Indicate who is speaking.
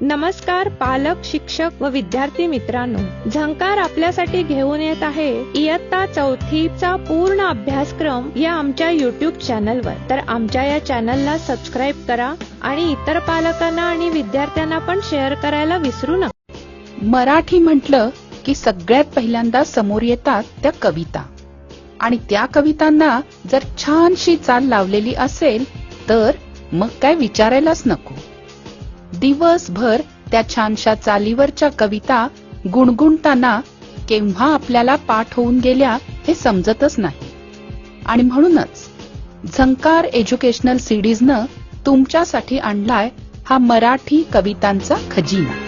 Speaker 1: नमस्कार पालक शिक्षक व विद्यार्थी मित्रांनो. झंकार आपल्यासाठी घेऊन येत आहे इयत्ता चौथीचा पूर्ण अभ्यासक्रम या आमच्या युट्यूब चॅनलवर तर आमच्या या चॅनलला सबस्क्राईब करा आणि इतर पालकांना आणि विद्यार्थ्यांना पण शेअर करायला विसरू नका.
Speaker 2: मराठी म्हटलं की सगळ्यात पहिल्यांदा समोर येतात त्या कविता. आणि त्या कवितांना जर छानशी चाल लावलेली असेल तर मग काय विचारायलाच नको. दिवसभर त्या छानशा चालीवरच्या कविता गुणगुणताना केव्हा आपल्याला पाठ होऊन गेल्या हे समजतच नाही. आणि म्हणूनच झंकार एज्युकेशनल सिडीजनं तुमच्यासाठी आणलाय हा मराठी कवितांचा खजिना.